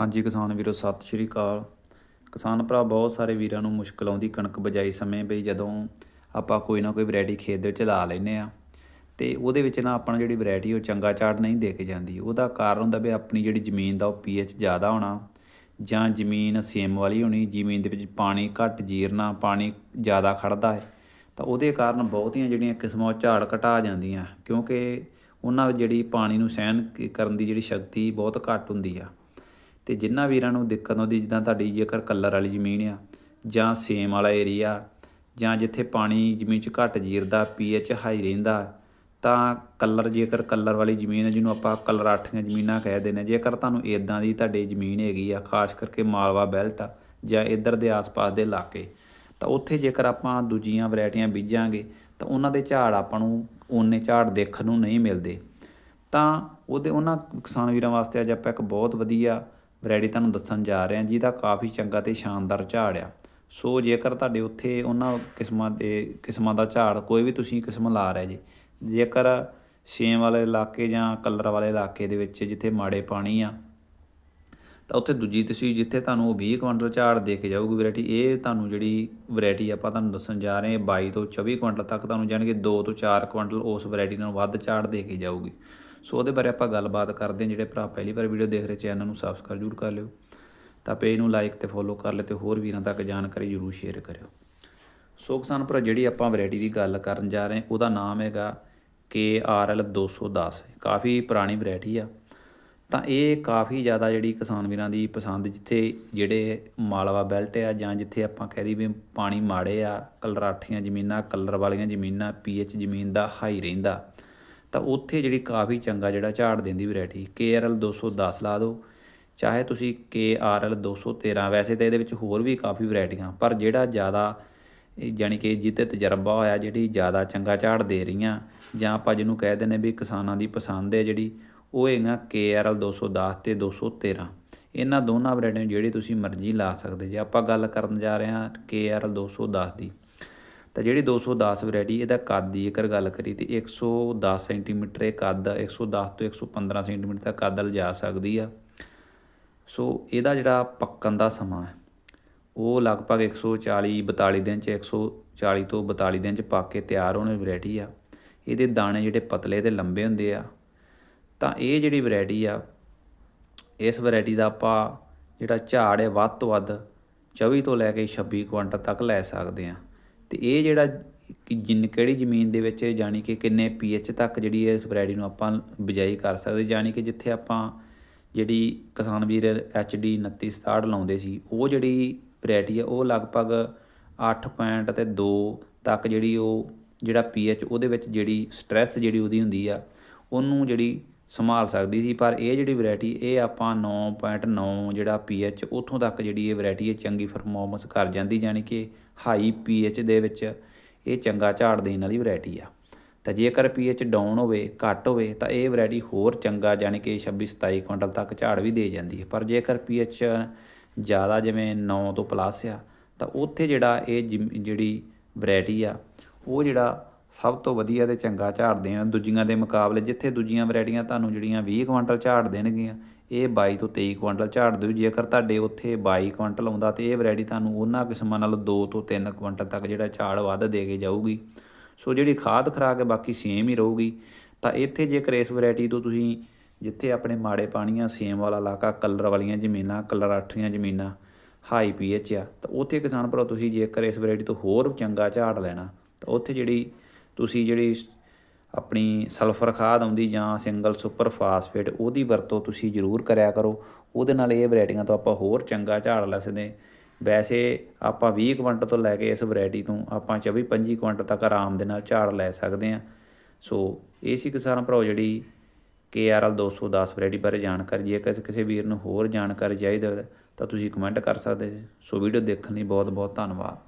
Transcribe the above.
ਹਾਂਜੀ ਕਿਸਾਨ ਵੀਰੋ, ਸਤਿ ਸ਼੍ਰੀ ਅਕਾਲ। ਕਿਸਾਨ ਭਰਾ, ਬਹੁਤ ਸਾਰੇ ਵੀਰਾਂ ਨੂੰ ਮੁਸ਼ਕਲ ਆਉਂਦੀ ਕਣਕ ਬਜਾਈ ਸਮੇਂ ਵੀ ਜਦੋਂ ਆਪਾਂ ਕੋਈ ਨਾ ਕੋਈ ਵੈਰਾਈਟੀ ਖੇਤ ਦੇ ਵਿੱਚ ਲਾ ਲੈਨੇ ਆ ਤੇ ਉਹਦੇ ਵਿੱਚ ਨਾ ਆਪਣਾ ਜਿਹੜੀ ਵੈਰਾਈਟੀ ਉਹ ਚੰਗਾ ਝਾੜ ਨਹੀਂ ਦੇ ਕੇ ਜਾਂਦੀ। ਉਹਦਾ ਕਾਰਨ ਹੁੰਦਾ ਵੀ ਆਪਣੀ ਜਿਹੜੀ ਜ਼ਮੀਨ ਦਾ ਉਹ ਪੀਐਚ ਜ਼ਿਆਦਾ ਹੋਣਾ ਜਾਂ ਜ਼ਮੀਨ ਸੇਮ ਵਾਲੀ ਹੋਣੀ, ਜ਼ਮੀਨ ਦੇ ਵਿੱਚ ਪਾਣੀ ਘੱਟ ਜੀਰਨਾ, ਪਾਣੀ ਜ਼ਿਆਦਾ ਖੜਦਾ ਹੈ, ਤਾਂ ਉਹਦੇ ਕਾਰਨ ਬਹੁਤੀਆਂ ਜਿਹੜੀਆਂ ਕਿਸਮਾਂ ਉਹ ਝਾੜ ਘਟਾ ਜਾਂਦੀਆਂ। ਕਿਉਂਕਿ ਉਹਨਾਂ ਵਿੱਚ ਜਿਹੜੀ ਪਾਣੀ ਨੂੰ ਸਹਿਣ ਕਰਨ ਦੀ ਜਿਹੜੀ ਸ਼ਕਤੀ ਬਹੁਤ ਘੱਟ ਹੁੰਦੀ ਆ। ਤੇ ਜਿਨ੍ਹਾਂ ਵੀਰਾਂ ਨੂੰ ਦਿੱਕਤ ਆਉਂਦੀ, ਜਿੱਦਾਂ ਤੁਹਾਡੀ ਜੇਕਰ ਕਲਰ ਵਾਲੀ ਜ਼ਮੀਨ ਆ, ਜਾਂ ਸੇਮ ਵਾਲਾ ਏਰੀਆ, ਜਾਂ ਜਿੱਥੇ ਪਾਣੀ ਜ਼ਮੀਨ 'ਚ ਘੱਟ ਜੀਰਦਾ ਪੀਐਚ ਹਾਈ ਰਹਿੰਦਾ, ਤਾਂ ਕਲਰ ਜੇਕਰ ਕਲਰ ਵਾਲੀ ਜ਼ਮੀਨ ਹੈ ਜਿਹਨੂੰ ਆਪਾਂ ਕਲਰ ਆਠੀਆਂ ਜ਼ਮੀਨਾਂ ਕਹਿ ਦਿੰਦੇ ਹਾਂ, ਜੇਕਰ ਤੁਹਾਨੂੰ ਇਦਾਂ ਦੀ ਤੁਹਾਡੀ ਜ਼ਮੀਨ ਹੈਗੀ ਆ, ਖਾਸ ਕਰਕੇ ਮਾਲਵਾ ਬੈਲਟ ਜਾਂ ਇੱਧਰ ਦੇ ਆਸ-ਪਾਸ ਦੇ ਇਲਾਕੇ, ਤਾਂ ਉੱਥੇ ਜੇਕਰ ਆਪਾਂ ਦੂਜੀਆਂ ਵੈਰਾਈਟੀਆਂ ਬੀਜਾਂਗੇ, ਤਾਂ ਉਹਨਾਂ ਦੇ ਝਾੜ ਆਪਾਂ ਨੂੰ ਓਨੇ ਝਾੜ ਦੇਖਣ ਨੂੰ ਨਹੀਂ ਮਿਲਦੇ। ਤਾਂ ਉਹਦੇ, ਉਹਨਾਂ ਕਿਸਾਨ ਵੀਰਾਂ ਵਾਸਤੇ ਅੱਜ ਆਪਾਂ ਇੱਕ ਬਹੁਤ ਵਧੀਆ ਵੈਰਾਈਟੀ ਤੁਹਾਨੂੰ ਦੱਸਣ ਜਾ ਰਹੇ ਹਾਂ ਜਿਹਦਾ ਕਾਫੀ ਚੰਗਾ ਤੇ ਸ਼ਾਨਦਾਰ ਝਾੜ ਆ। ਸੋ ਜੇਕਰ ਤੁਹਾਡੇ ਉੱਥੇ ਉਹਨਾਂ ਕਿਸਮਾਂ ਦੇ, ਕਿਸਮਾਂ ਦਾ ਝਾੜ ਕੋਈ ਵੀ ਤੁਸੀਂ ਕਿਸਮ ਲਾ ਰਹੇ ਜੀ, ਜੇਕਰ ਸੇਮ ਵਾਲੇ ਇਲਾਕੇ ਜਾਂ ਕਲਰ ਵਾਲੇ ਇਲਾਕੇ ਦੇ ਵਿੱਚ ਜਿੱਥੇ ਮਾੜੇ ਪਾਣੀ ਆ, ਤਾਂ ਉੱਥੇ ਦੂਜੀ ਤੁਸੀਂ ਜਿੱਥੇ ਤੁਹਾਨੂੰ ਉਹ 20 ਕੁਇੰਟਲ ਝਾੜ ਦੇ ਕੇ ਜਾਊਗੀ ਵੈਰਾਈਟੀ, ਇਹ ਤੁਹਾਨੂੰ ਜਿਹੜੀ ਵੈਰਾਈਟੀ ਆਪਾਂ ਤੁਹਾਨੂੰ ਦੱਸਣ ਜਾ ਰਹੇ ਹਾਂ 22 ਤੋਂ 24 ਕੁਇੰਟਲ ਤੱਕ ਤੁਹਾਨੂੰ ਜਾਣੀ ਕਿ 2 ਤੋਂ 4 ਕੁਇੰਟਲ ਉਸ ਵੈਰਾਈਟੀ ਨਾਲ ਵੱਧ ਝਾੜ ਦੇ ਕੇ ਜਾਊਗੀ। ਸੋ ਉਹਦੇ ਬਾਰੇ ਆਪਾਂ ਗੱਲਬਾਤ ਕਰਦੇ ਹਾਂ। ਜਿਹੜੇ ਭਰਾ ਪਹਿਲੀ ਵਾਰ ਵੀਡੀਓ ਦੇਖ ਰਹੇ ਚੈਨਲ ਨੂੰ ਸਬਸਕ੍ਰਾਈਬ ਜ਼ਰੂਰ ਕਰ ਲਿਓ। ਤਾਂ ਪੇਜ ਨੂੰ ਲਾਈਕ ਤੇ ਫੋਲੋ ਕਰ ਲਿਓ ਤੇ ਹੋਰ ਵੀਰਾਂ ਤੱਕ ਜਾਣਕਾਰੀ ਜ਼ਰੂਰ ਸ਼ੇਅਰ ਕਰਿਓ। ਸੋ ਕਿਸਾਨ ਭਰਾ, ਜਿਹੜੀ ਆਪਾਂ ਵੈਰਾਈਟੀ ਦੀ ਗੱਲ ਕਰਨ ਜਾ ਰਹੇ ਉਹਦਾ ਨਾਮ ਹੈਗਾ KRL 210 ਕਾਫੀ ਪੁਰਾਣੀ ਵੈਰਾਈਟੀ ਆ। ਤਾਂ ਇਹ ਕਾਫੀ ਜ਼ਿਆਦਾ ਜਿਹੜੀ ਕਿਸਾਨ ਵੀਰਾਂ ਦੀ ਪਸੰਦ, ਜਿੱਥੇ ਜਿਹੜੇ ਮਾਲਵਾ ਬੈਲਟ ਆ ਜਾਂ ਜਿੱਥੇ ਆਪਾਂ ਕਹਿ ਦਈਏ ਵੀ ਪਾਣੀ ਮਾੜੇ ਆ, ਕਲਰਾਠੀਆਂ ਜ਼ਮੀਨਾਂ, ਕਲਰ ਵਾਲੀਆਂ ਜ਼ਮੀਨਾਂ, ਪੀਐਚ ਜ਼ਮੀਨ ਦਾ ਹਾਈ ਰਹਿੰਦਾ। ਤਾਂ ਉੱਥੇ ਜਿਹੜੀ ਕਾਫੀ ਚੰਗਾ ਜਿਹੜਾ ਝਾੜ ਦਿੰਦੀ ਵੈਰਾਈਟੀ KRL 210 ਲਾ ਦਿਓ। ਚਾਹੇ ਤੁਸੀਂ KRL 213 ਵੈਸੇ ਤਾਂ ਇਹਦੇ ਵਿੱਚ ਹੋਰ ਵੀ ਕਾਫੀ ਵੈਰਾਈਟੀਆਂ, ਪਰ ਜਿਹੜਾ ਜ਼ਿਆਦਾ, ਇਹ ਜਾਣੀ ਕਿ ਜਿੱਤੇ ਤਜਰਬਾ ਹੋਇਆ, ਜਿਹੜੀ ਜ਼ਿਆਦਾ ਚੰਗਾ ਝਾੜ ਦੇ ਰਹੀਆਂ, ਜਾਂ ਆਪਾਂ ਜਿਹਨੂੰ ਕਹਿ ਦਿੰਦੇ ਵੀ ਕਿਸਾਨਾਂ ਦੀ ਪਸੰਦ ਹੈ ਜਿਹੜੀ, ਉਹ ਹੈਗਾ KRL 210 ਤੇ 213 ਇਹਨਾਂ ਦੋਨਾਂ ਵੈਰਾਈਟੀਆਂ ਜਿਹੜੀ ਤੁਸੀਂ ਮਰਜ਼ੀ ਲਾ ਸਕਦੇ। ਜੇ ਆਪਾਂ ਗੱਲ ਕਰਨ ਜਾ ਰਹੇ ਹਾਂ KRL 210 ਦੀ ਤਾਂ ਜਿਹੜੀ 210 ਵੈਰਾਈਟੀ ਇਹਦਾ ਕੱਦ ਦੀ ਜੇਕਰ ਗੱਲ ਕਰੀ ਤੇ 110 ਸੈਂਟੀਮੀਟਰ ਇਹ ਕੱਦ 110 ਤੋਂ 115 ਸੈਂਟੀਮੀਟਰ ਤੱਕ ਕੱਦ ਲਿਜਾ ਸਕਦੀ ਆ। ਸੋ ਇਹਦਾ ਜਿਹੜਾ ਪੱਕਣ ਦਾ ਸਮਾਂ ਹੈ, ਉਹ ਲਗਭਗ 140 42 ਦਿਨ ਚ 140 ਤੋਂ 42 ਦਿਨ ਚ ਪੱਕ ਕੇ ਤਿਆਰ ਹੋਣ ਵਾਲੀ ਵੈਰਾਈਟੀ ਆ। ਇਹਦੇ ਦਾਣੇ ਜਿਹੜੇ ਪਤਲੇ ਤੇ ਲੰਬੇ ਹੁੰਦੇ ਆ। ਤਾਂ ਇਹ ਜਿਹੜੀ ਵੈਰਾਈਟੀ ਆ, ਇਸ ਵੈਰਾਈਟੀ ਦਾ ਆਪਾਂ ਜਿਹੜਾ ਝਾੜ ਹੈ ਵੱਧ ਤੋਂ ਵੱਧ 24 ਤੋਂ ਲੈ ਕੇ 26 ਕੁਇੰਟਲ ਤੱਕ ਲੈ ਸਕਦੇ ਆ। ਤੇ ਇਹ ਜਿਹੜਾ ਕਿ ਜਿੰਨ ਕਿਹੜੀ ਜ਼ਮੀਨ ਦੇ ਵਿੱਚ ਜਾਣੀ ਕਿ ਕਿੰਨੇ ਪੀਐਚ ਤੱਕ ਜਿਹੜੀ ਇਸ ਵੈਰਾਈਟੀ ਨੂੰ ਆਪਾਂ ਬਿਜਾਈ ਕਰ ਸਕਦੇ, ਜਾਣੀ ਕਿ ਜਿੱਥੇ ਆਪਾਂ ਜਿਹੜੀ ਕਿਸਾਨ ਵੀਰ ਐਚਡੀ 2967 ਲਾਉਂਦੇ ਸੀ, ਉਹ ਜਿਹੜੀ ਵੈਰਾਈਟੀ ਆ, ਉਹ ਲਗਭਗ 8 ਪੁਆਇੰਟ ਤੇ 2 ਤੱਕ ਜਿਹੜੀ ਉਹ ਜਿਹੜਾ ਪੀਐਚ ਉਹਦੇ ਵਿੱਚ ਜਿਹੜੀ ਸਟ੍ਰੈਸ ਜਿਹੜੀ ਉਹਦੀ ਹੁੰਦੀ ਆ, ਉਹਨੂੰ ਜਿਹੜੀ ਸੰਭਾਲ ਸਕਦੀ ਸੀ, ਪਰ ਇਹ ਜਿਹੜੀ ਵੈਰਾਈਟੀ ਇਹ ਆਪਾਂ 9.9 ਜਿਹੜਾ ਪੀਐਚ ਉੱਥੋਂ ਤੱਕ ਜਿਹੜੀ ਇਹ ਵੈਰਾਈਟੀ ਹੈ ਚੰਗੀ ਪਰਫਾਰਮੈਂਸ ਕਰ ਜਾਂਦੀ, ਜਾਣੀ ਕਿ ਹਾਈ ਪੀਐਚ ਦੇ ਵਿੱਚ ਇਹ ਚੰਗਾ ਝਾੜ ਦੇਣ ਵਾਲੀ ਵੈਰਾਈਟੀ ਆ। ਤਾਂ ਜੇਕਰ ਪੀਐਚ ਡਾਊਨ ਹੋਵੇ, ਘੱਟ ਹੋਵੇ, ਤਾਂ ਇਹ ਵੈਰਾਈਟੀ ਹੋਰ ਚੰਗਾ, ਜਾਣੀ ਕਿ 26 27 ਕੁਇੰਟਲ ਤੱਕ ਝਾੜ ਵੀ ਦੇ ਜਾਂਦੀ ਹੈ ਪਰ ਜੇਕਰ ਪੀਐਚ ਜ਼ਿਆਦਾ ਜਿਵੇਂ 9 ਤੋਂ ਪਲੱਸ ਆ, ਤਾਂ ਉੱਥੇ ਜਿਹੜਾ ਇਹ ਜਿਮ- ਜਿਹੜੀ ਵੈਰਾਈਟੀ ਆ, ਉਹ ਜਿਹੜਾ ਸਭ ਤੋਂ ਵਧੀਆ ਤੇ ਚੰਗਾ ਝਾੜ ਦੇਣ ਦੂਜੀਆਂ ਦੇ ਮੁਕਾਬਲੇ, ਜਿੱਥੇ ਦੂਜੀਆਂ ਵੈਰਾਈਟੀਆਂ ਤੁਹਾਨੂੰ ਜਿਹੜੀਆਂ 20 ਕੁਇੰਟਲ ਝਾੜ ਦੇਣਗੀਆਂ, ਇਹ 22 ਤੋਂ 23 ਕੁਇੰਟਲ ਝਾੜ ਦਿਓ। ਜੇਕਰ ਤੁਹਾਡੇ ਉੱਥੇ 22 ਕੁਇੰਟਲ ਆਉਂਦਾ ਤੇ ਇਹ ਵੈਰਾਈਟੀ ਤੁਹਾਨੂੰ ਉਹਨਾਂ ਕਿਸਮਾਂ ਨਾਲ 2 ਤੋਂ 3 ਕੁਇੰਟਲ ਤੱਕ ਜਿਹੜਾ ਝਾੜ ਵੱਧ ਦੇ ਕੇ ਜਾਊਗੀ। ਸੋ ਜਿਹੜੀ ਖਾਦ ਖਰਾਕ ਹੈ ਬਾਕੀ ਸੇਮ ਹੀ ਰਹੂਗੀ। ਤਾਂ ਇੱਥੇ ਜੇਕਰ ਇਸ ਵੈਰਾਈਟੀ ਤੋਂ ਤੁਸੀਂ ਜਿੱਥੇ ਆਪਣੇ ਮਾੜੇ ਪਾਣੀਆਂ, ਸੇਮ ਵਾਲਾ ਇਲਾਕਾ, ਕਲਰ ਵਾਲੀਆਂ ਜ਼ਮੀਨਾਂ, ਕਲਰ ਆਠੀਆਂ ਜ਼ਮੀਨਾਂ ਹਾਈ ਪੀਐਚ ਆ, ਤਾਂ ਉੱਥੇ ਕਿਸਾਨ ਭਰਾ ਤੁਸੀਂ ਜੇਕਰ ਇਸ ਵੈਰਾਈਟੀ ਤੋਂ ਹੋਰ ਚੰਗਾ ਝਾੜ ਲੈਣਾ, ਤਾਂ ਉੱਥੇ ਜਿਹੜੀ ਤੁਸੀਂ ਜਿਹੜੀ ਆਪਣੀ ਸਲਫਰ ਖਾਦ ਆਉਂਦੀ ਜਾਂ ਸਿੰਗਲ ਸੁਪਰ ਫਾਸਫੇਟ ਉਹਦੀ ਵਰਤੋਂ ਤੁਸੀਂ ਜ਼ਰੂਰ ਕਰਿਆ ਕਰੋ। ਉਹਦੇ ਨਾਲ ਇਹ ਵੈਰਾਈਟੀਆਂ ਤੋਂ ਆਪਾਂ ਹੋਰ ਚੰਗਾ ਝਾੜ ਲੈ ਸਕਦੇ। ਵੈਸੇ ਆਪਾਂ 20 ਕੁਇੰਟਲ ਤੋਂ ਲੈ ਕੇ ਇਸ ਵੈਰਾਈਟੀ ਤੋਂ ਆਪਾਂ 24 25 ਕੁਇੰਟਲ ਤੱਕ ਆਰਾਮ ਦੇ ਨਾਲ ਝਾੜ ਲੈ ਸਕਦੇ ਹਾਂ। ਸੋ ਇਹ ਸੀ ਕਿਸਾਨ ਭਰਾਓ ਜਿਹੜੀ KRL 210 ਵੈਰਾਈਟੀ ਬਾਰੇ ਜਾਣਕਾਰੀ। ਜੇ ਕਿਸੇ ਕਿਸੇ ਵੀਰ ਨੂੰ ਹੋਰ ਜਾਣਕਾਰੀ ਚਾਹੀਦੀ ਤਾਂ ਤੁਸੀਂ ਕਮੈਂਟ ਕਰ ਸਕਦੇ ਜੀ। ਸੋ ਵੀਡੀਓ ਦੇਖਣ ਲਈ ਬਹੁਤ ਬਹੁਤ ਧੰਨਵਾਦ।